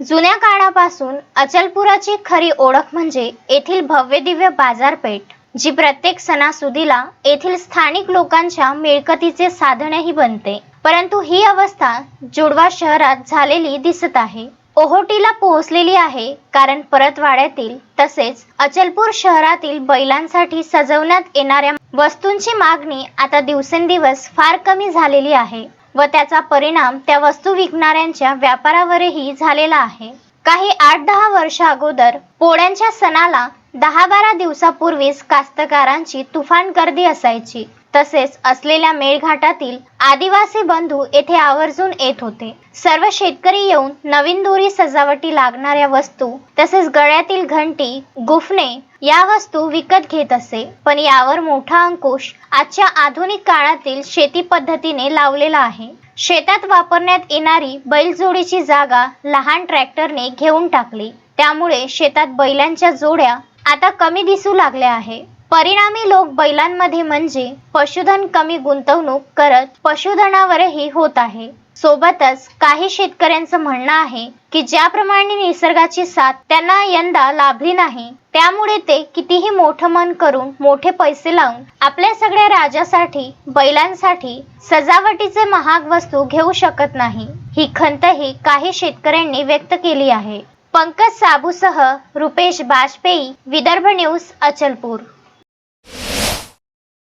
जुन्या काळापासून अचलपुराची खरी ओळख म्हणजे येथील भव्यदिव्य बाजारपेठ जी प्रत्येक सणासुदीला येथील स्थानिक लोकांच्या मिळकतीचे साधनही बनते. परंतु ही अवस्था जुडवा शहरात झालेली दिसत आहे. ओहोटीला पोहोचलेली आहे कारण परतवाड्यातील तसेच अचलपूर शहरातील बैलांसाठी सजवण्यात येणाऱ्या वस्तूंची मागणी आता दिवसेंदिवस फार कमी झालेली आहे. व त्याचा परिणाम त्या वस्तू विकणाऱ्यांच्या व्यापारावरही झालेला आहे. काही आठ दहा वर्ष अगोदर पोळ्यांच्या सणाला दहा बारा दिवसापूर्वीच कास्तकारांची तुफान गर्दी असायची. तसेच असलेल्या मेळघाटातील आदिवासी बंधू येथे आवर्जून येत होते. सर्व शेतकरी येऊन नवीन दोरी सजावटी लागणाऱ्या वस्तू तसेच गळ्यातील घंटी गुफणे या वस्तू विकत घेत असे. पण यावर मोठा अंकुश आजच्या आधुनिक काळातील शेती पद्धतीने लावलेला आहे. शेतात वापरण्यात येणारी बैलजोडीची जागा लहान ट्रॅक्टरने घेऊन टाकली. त्यामुळे शेतात बैलांच्या जोड्या आता कमी दिसू लागले आहे. परिणामी लोक बैलांमध्ये म्हणजे पशुधन कमी गुंतवणूक करत पशुधनावरही होत आहे. सोबतच काही शेतकऱ्यांचं म्हणणं आहे की ज्याप्रमाणे निसर्गाची साथ त्यांना यंदा लाभली नाही त्यामुळे ते कितीही मोठं मन करून मोठे पैसे लावून आपल्या सगळ्या राजासाठी बैलांसाठी सजावटीचे महाग वस्तू घेऊ शकत नाही. ही खंतही काही शेतकऱ्यांनी व्यक्त केली आहे. पंकज साबूसह रुपेश बाजपेयी विदर्भ न्यूज अचलपूर.